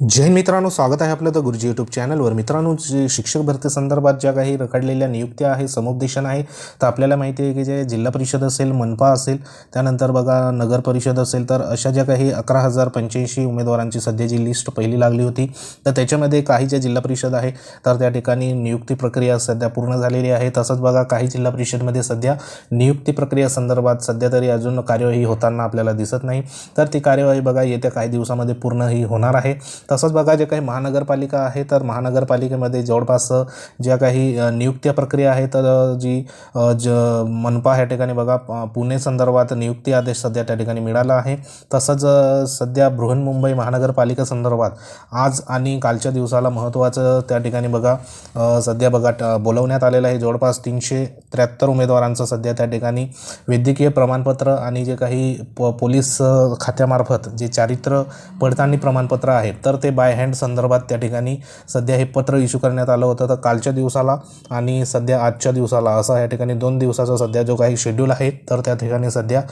जैन मित्रांनो स्वागत आहे आपलं तर गुरुजी यूट्यूब चॅनलवर मित्रांनो जे शिक्षक भरती संदर्भात ज्या काही रखडलेल्या नियुक्त्या आहे समुपदेशन आहे तर आपल्याला माहिती आहे की जे जिल्हा परिषद असेल मनपा असेल त्यानंतर बघा नगर परिषद असेल तर अशा ज्या काही अकरा हजार पंच्याऐंशी उमेदवारांची सध्या जी लिस्ट पहिली लागली होती तर त्याच्यामध्ये काही ज्या जिल्हा परिषद आहे तर त्या ठिकाणी नियुक्ती प्रक्रिया सध्या पूर्ण झालेली आहे. तसंच बघा काही जिल्हा परिषदमध्ये सध्या नियुक्ती प्रक्रिया संदर्भात सध्या तरी अजून कार्यवाही होताना आपल्याला दिसत नाही. तर ती कार्यवाही बघा येत्या काही दिवसामध्ये पूर्ण ही होणार आहे. तसंच बघा जे काही महानगरपालिका आहे तर महानगरपालिकेमध्ये जवळपास ज्या काही नियुक्त्या प्रक्रिया आहे तर जी ज मनपा ह्या ठिकाणी बघा पुणे संदर्भात नियुक्ती आदेश सध्या त्या ठिकाणी मिळाला आहे. तसंच सध्या बृहन्मुंबई महानगरपालिका संदर्भात आज आणि कालच्या दिवसाला महत्त्वाचं त्या ठिकाणी बघा सध्या बघा ट- बोलवण्यात आलेलं आहे. जवळपास तीनशे त्र्याहत्तर उमेदवारांचं सध्या त्या ठिकाणी वैद्यकीय प्रमाणपत्र आणि जे काही प पोलीस खात्यामार्फत जे चारित्र्य पडताळणी प्रमाणपत्र आहे तर ते बाय हँड संदर्भात त्या ठिकाणी सध्या हे पत्र इश्यू करण्यात आलं होतं. तर कालच्या दिवसाला आणि सध्या आजच्या दिवसाला असा या ठिकाणी दोन दिवसाचा सध्या जो काही शेड्यूल आहे तर त्या ठिकाणी सध्या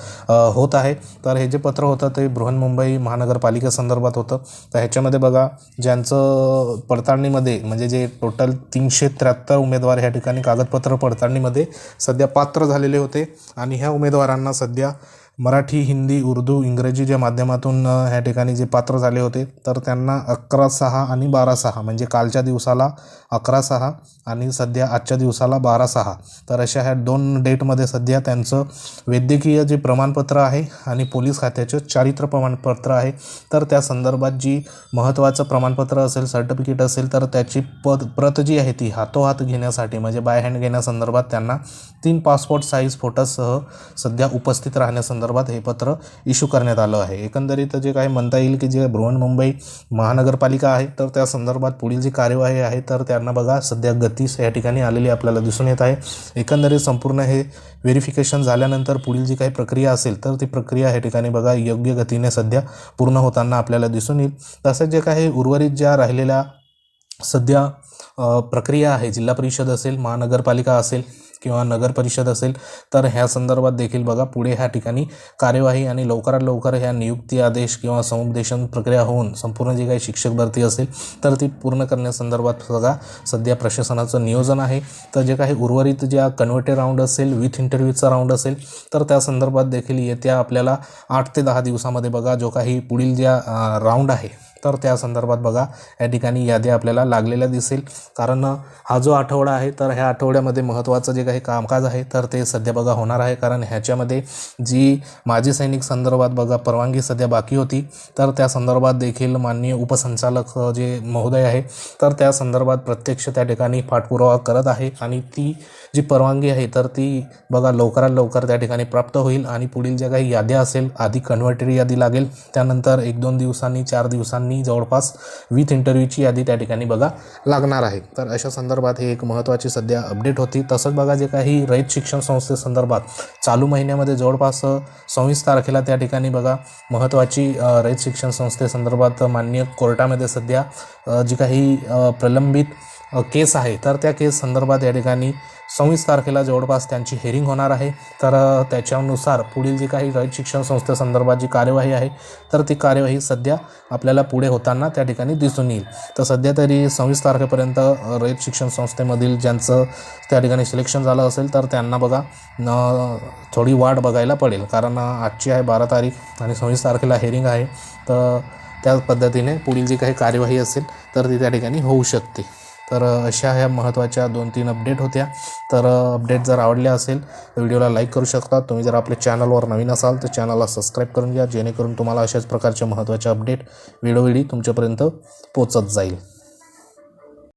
होत आहे. तर हे जे पत्र होतं ते बृहन्मुंबई महानगरपालिकेसंदर्भात होतं. तर ह्याच्यामध्ये बघा ज्यांचं पडताळणीमध्ये म्हणजे जे टोटल तीनशे त्र्याहत्तर उमेदवार ह्या ठिकाणी कागदपत्र पडताळणीमध्ये सध्या पात्र झालेले होते. आणि ह्या उमेदवारांना सध्या मराठी हिंदी उर्दू इंग्रजीच्या माध्यमातून ह्या ठिकाणी जे पात्र झाले होते तर त्यांना अकरा सहा आणि बारा सहा म्हणजे कालच्या दिवसाला अकरा सहा आणि सध्या आजच्या दिवसाला बारा सहा तर अशा ह्या दोन डेटमध्ये सध्या त्यांचं वैद्यकीय जे प्रमाणपत्र आहे आणि पोलीस खात्याचं चारित्र्य प्रमाणपत्र आहे. तर त्या संदर्भात जी महत्त्वाचं प्रमाणपत्र असेल सर्टिफिकेट असेल तर त्याची पद प्रत जी आहे ती हातोहात घेण्यासाठी म्हणजे बाय हँड घेण्यासंदर्भात त्यांना तीन पासपोर्ट साईज फोटोसह सध्या उपस्थित राहण्यासंदर्भात हे पत्र इश्यू करण्यात आलं आहे. एकंदरीत जे काही म्हणता येईल की जे बृहन्मुंबई महानगरपालिका आहे तर त्या संदर्भात पुढील जी कार्यवाही आहे तर त्यांना बघा सध्या तीस या ठिकाणी आलेली आपल्याला दिसून येत आहे. एकंदरीत संपूर्ण हे व्हेरिफिकेशन झाल्यानंतर पुढील जी काही प्रक्रिया असेल तर ती प्रक्रिया या ठिकाणी बघा योग्य गतीने सध्या पूर्ण होताना आपल्याला दिसून येईल. तसेच जे काही उर्वरित ज्या राहिलेल्या सध्या प्रक्रिया आहे. जिल्हा परिषद असेल महानगरपालिका असेल किंवा नगर परिषद असेल तर ह्या संदर्भात देखील बघा पुढे ह्या ठिकाणी कार्यवाही आणि लवकरात लवकर ह्या नियुक्ती आदेश किंवा समुपदेशन प्रक्रिया होऊन संपूर्ण जी काही शिक्षक भरती असेल तर ती पूर्ण करण्यासंदर्भात बघा सध्या प्रशासनाचं नियोजन आहे. तर जे काही उर्वरित ज्या कन्व्हर्टेड राऊंड असेल विथ इंटरव्ह्यूचा राऊंड असेल तर त्या संदर्भात देखील येत्या आपल्याला आठ ते दहा दिवसामध्ये बघा जो काही पुढील ज्या राऊंड आहे तर त्या संदर्भात बघा या ठिकाणी यादी आपल्याला लागलेल्या दिसेल. कारण हा जो आठवडा आहे तर ह्या आठवड्यामध्ये महत्त्वाचं जे काही कामकाज आहे तर ते सध्या बघा होणार आहे. कारण ह्याच्यामध्ये जी माजी सैनिक संदर्भात बघा परवानगी सध्या बाकी होती तर त्या संदर्भात देखील माननीय उपसंचालक जे महोदय आहे तर त्या संदर्भात प्रत्यक्ष त्या ठिकाणी पाठपुरावा करत आहे. आणि ती जी परवानगी आहे तर ती बघा लवकरात लवकर त्या ठिकाणी प्राप्त होईल. आणि पुढील ज्या काही याद्या असेल आधी कन्व्हर्टेड यादी लागेल. त्यानंतर एक दोन दिवसांनी चार दिवसांनी जवळपास विथ इंटरव्ह्यूची यादी त्या ठिकाणी बघा लागणार आहे. तर अशा संदर्भात ही एक महत्त्वाची सध्या अपडेट होती. तसंच बघा जे काही रयत शिक्षण संस्थेसंदर्भात चालू महिन्यामध्ये जवळपास सव्वीस तारखेला त्या ठिकाणी बघा महत्त्वाची रयत शिक्षण संस्थेसंदर्भात मान्य कोर्टामध्ये सध्या जी काही प्रलंबित केस आहे. तर त्या केस संदर्भात या ठिकाणी सव्वीस तारखेला जवळपास त्यांची हेरिंग होणार आहे. तर त्याच्यानुसार पुढील जी काही रयत शिक्षण संस्थेसंदर्भात जी कार्यवाही आहे तर ती कार्यवाही सध्या आपल्याला पुढे होताना त्या ठिकाणी दिसून येईल. तर सध्या तरी सव्वीस तारखेपर्यंत रयत शिक्षण संस्थेमधील ज्यांचं त्या ठिकाणी सिलेक्शन झालं असेल तर त्यांना बघा थोडी वाट बघायला पडेल. कारण आजची आहे बारा तारीख आणि सव्वीस तारखेला हेरिंग आहे. तर त्या पद्धतीने पुढील जी काही कार्यवाही असेल तर ती त्या ठिकाणी होऊ शकते. तर अशा ह्या महत्त्वाच्या दोन तीन अपडेट होत्या. तर अपडेट जर आवडल्या असेल तर व्हिडिओला लाईक करू शकता. तुम्ही जर आपल्या चॅनलवर नवीन असाल तर चॅनलला सबस्क्राईब करून घ्या जेणेकरून तुम्हाला अशाच प्रकारच्या महत्त्वाचे अपडेट वेळोवेळी तुमच्यापर्यंत पोचत जाईल.